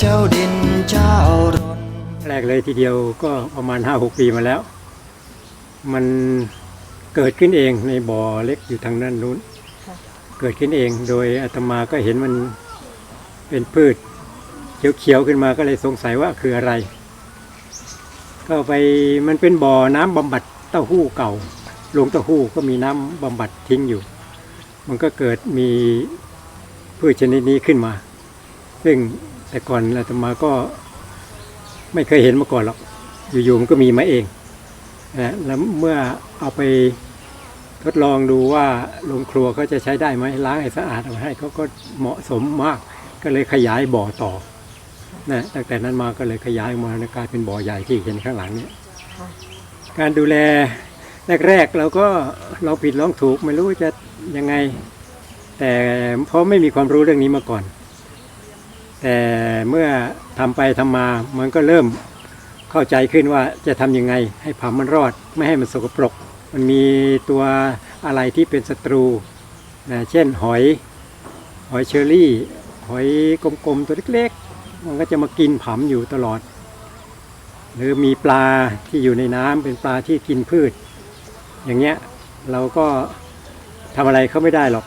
เจ้าดินเจ้ารนแรกเลยทีเดียวก็ประมาณห้าหกปีมาแล้ว มันเกิดขึ้นเองในบ่อเล็กอยู่ทางด้านนู้น เกิดขึ้นเองโดยอาตมาก็เห็นมันเป็นพืชเขียวๆขึ้นมาก็เลยสงสัยว่าคืออะไร ก็ไปมันเป็นบ่อน้ำบำบัดเต้าหู้เก่าโรงเต้าหู้ก็มีน้ำบำบัดทิ้งอยู่ มันก็เกิดมีพืชชนิดนี้ขึ้นมา ซึ่งแต่ก่อนอาตมาก็ไม่เคยเห็นมาก่อนหรอก อยู่ๆมันก็มีมาเองนะแล้วเมื่อเอาไปทดลองดูว่าโรงครัวเขาจะใช้ได้ไหมล้างให้สะอาดเอาให้เขาก็เหมาะสมมาก ก็เลยขยายบ่อต่อนะตั้งแต่นั้นมาก็เลยขยายออกมากลายเป็นบ่อใหญ่ที่เห็นข้างหลังเนี่ยการดูแลแรกๆเราก็เราผิดลองถูกไม่รู้จะยังไง แต่เพราะไม่มีความรู้เรื่องนี้มาก่อน แต่เมื่อทำไปทำมามันก็เริ่มเข้าใจขึ้นว่าจะทำยังไงให้ผัมมันรอด ไม่ให้มันสกปรก มันมีตัวอะไรที่เป็นศัตรูนะเช่นหอย หอยเชอรี่ หอยกลมๆตัวเล็กๆ มันก็จะมากินผัมอยู่ตลอด หรือมีปลาที่อยู่ในน้ำเป็นปลาที่กินพืช อย่างเงี้ยเราก็ทำอะไรเขาไม่ได้หรอก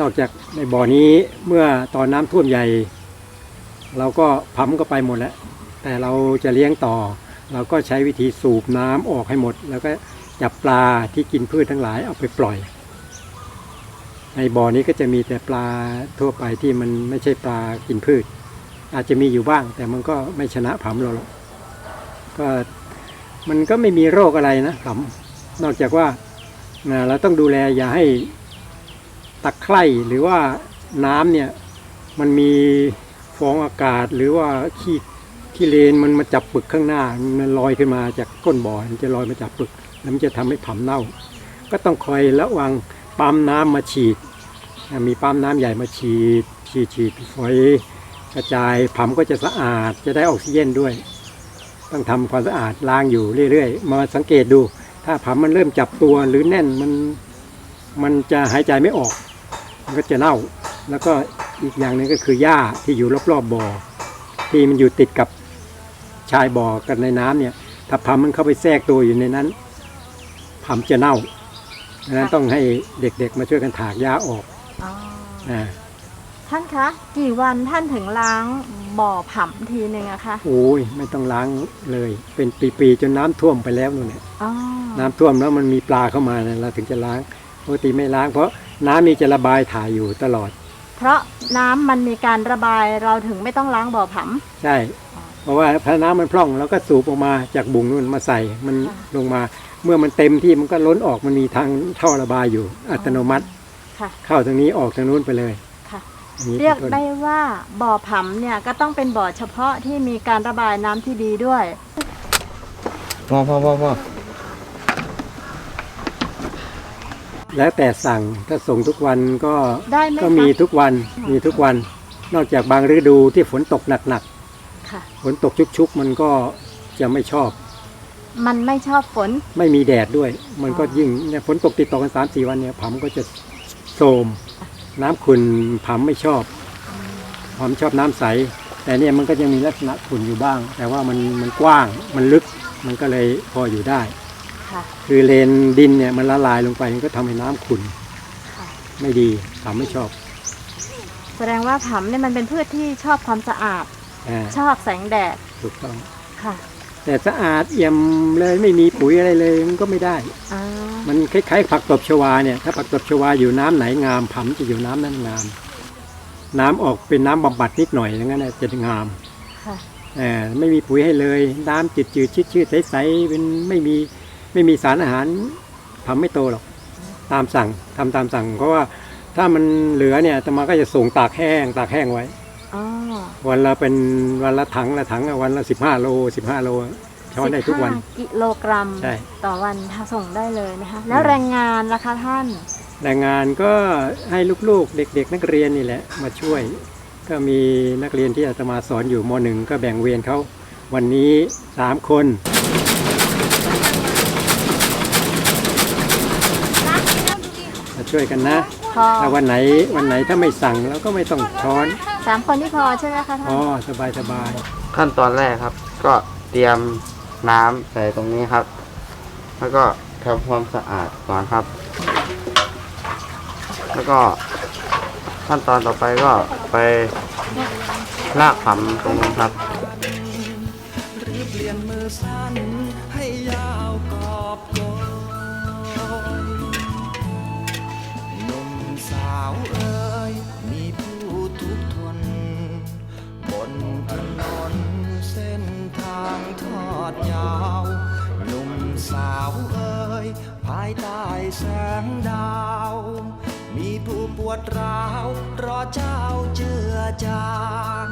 นอกจากในบ่อนี้เมื่อตอนน้ำท่วมใหญ่ เราก็พัมก็ไปหมดแล้ว แต่เราจะเลี้ยงต่อ เราก็ใช้วิธีสูบน้ำออกให้หมด แล้วก็จับปลาที่กินพืชทั้งหลายเอาไปปล่อย ในบ่อนี้ก็จะมีแต่ปลาทั่วไปที่มันไม่ใช่ปลากินพืช อาจจะมีอยู่บ้าง แต่มันก็ไม่ชนะผัมเราหรอกก็มันก็ไม่มีโรคอะไรนะผัมนอกจากว่าเราต้องดูแลอย่าให้ตะไคร่หรือว่าน้ำเนี่ยมันมี ฟองอากาศหรือว่าขี้ขี้เลนมันมาจับปึกข้างหน้า มันลอยขึ้นมาจากก้นบ่อมันจะลอยมาจับปึก แล้วมันจะทำให้ผํเน่า ก็ต้องคอยระวังปั๊มน้ำมาฉีด มีปั๊มน้ำใหญ่มาฉีด ฉีดฉีดฝอยกระจายผํก็จะสะอาดจะได้ออกซิเจนด้วย ต้องทำความสะอาดล้างอยู่เรื่อยๆ มาสังเกตดู ถ้าผํมันเริ่มจับตัวหรือแน่นมันมันจะหายใจไม่ออก มันก็จะเน่า แล้วก็ อีกอย่างหนึ่งก็คือหญ้าที่อยู่รอบๆบ่อ ที่มันอยู่ติดกับชายบ่อกันในน้ำเนี่ย ถ้าผํมันเข้าไปแทรกตัวอยู่ในนั้นผํจะเน่าดังนั้นต้องให้เด็กๆมาช่วยกันถากหญ้าออกอ๋ออ่าท่านคะกี่วันท่านถึงล้างบ่อผำทีหนึ่งอะคะโอ้ยไม่ต้องล้างเลย เป็นปีๆจนน้ำท่วมไปแล้วนู่นเนี่ยอ๋อน้ำท่วมแล้วมันมีปลาเข้ามาเนี่ยเราถึงจะล้างปกติไม่ล้างเพราะน้ำนี่จะระบายถ่ายอยู่ตลอด เพราะน้ำมันมีการระบายเราถึงไม่ต้องล้างบ่อผำใช่ เพราะว่าถ้าน้ำมันพร่องเราก็สูบออกมาจากบุงนู่นมาใส่มันค่ะลงมา เมื่อมันเต็มที่มันก็ล้นออกมันมีทางท่อระบายอยู่อัตโนมัติค่ะเข้าทางนี้ออกทางนู้นไปเลยค่ะอย่างนี้เรียกเป็นต้นได้ว่าบ่อผำเนี่ยก็ต้องเป็นบ่อเฉพาะที่มีการระบายน้ำที่ดีด้วยพอพอพอพอ แล้วแต่สั่งถ้าส่งทุกวันก็ได้ไหมก็คะมีทุกวันมีทุกวัน นอกจากบางฤดูที่ฝนตกหนักค่ะ ๆฝนตกชุกๆ มันก็จะไม่ชอบ มันไม่ชอบฝน ไม่มีแดดด้วย มันก็อ๋อ ยิ่งเนี่ยฝนตกติดต่อกันสามสี่วันเนี่ยผำก็จะโทรมน้ำขุ่นผำไม่ชอบผำชอบน้ำใส แต่เนี่ยมันก็ยังมีลักษณะขุ่นอยู่บ้าง แต่ว่ามันมันกว้างมันลึกมันก็เลยพออยู่ได้ ค่ะ คือเลนดินเนี่ยมันละลายลงไปมันก็ทำให้น้ำขุ่นค่ะ ไม่ดีผำไม่ชอบแสดงว่าผำเนี่ยมันเป็นพืชที่ชอบความสะอาด อ่าชอบแสงแดดถูกต้อง ค่ะแต่สะอาดเอี่ยมเลยไม่มีปุ๋ยอะไรเลยมันก็ไม่ได้ อ่ามันคล้ายๆผักตบชวาเนี่ยถ้าผักตบชวาอยู่น้ำไหนงามผำจะอยู่น้ำนั้นงาม น้ำออกเป็นน้ำบำบัดนิดหน่อยอย่างนั้นนะจะงาม ค่ะ เออไม่มีปุ๋ยให้เลย น้ำจืดจืดชืดชืดใสๆเป็นไม่มี ไม่มีสารอาหารผำไม่โตหรอกตามสั่งทำตามสั่ง เพราะว่าถ้ามันเหลือเนี่ยอาตมาก็จะส่งตากแห้งตากแห้งไว้อ๋อวันละเป็นวันละถังละถังอะวันละสิบห้าโลสิบห้าโลช้อนได้ทุกวัน15กิโลกรัมใช่ต่อวันถ้าส่งได้เลยนะคะแล้วแรงงานล่ะคะท่าน แรงงานก็ให้ลูกๆเด็ก ๆ นักเรียนนี่แหละมาช่วย ก็มีนักเรียนที่อาตมาสอนอยู่มหนึ่งก็แบ่งเวรเขาวันนี้สามคน มา ช่วยกันนะพอถ้าวันไหนวันไหนถ้าไม่สั่งเราก็ไม่ต้องช้อนคสามคนที่พอใช่ไหมคะท่านอ๋อสบายสบายขั้นตอนแรกครับ ก็เตรียมน้ำใส่ตรงนี้ครับ แล้วก็ทำความสะอาดก่อนครับ แล้วก็ขั้นตอนต่อไปก็ไปลากผำตรงนี้ครับหรือเปลี่ยนมือสั้นให้ยาวกอบโกยาวหนุ่มสาวเอ่ยภายใต้แสงดาว มีผู้ปวดร้าวรอเจ้าเจือจาง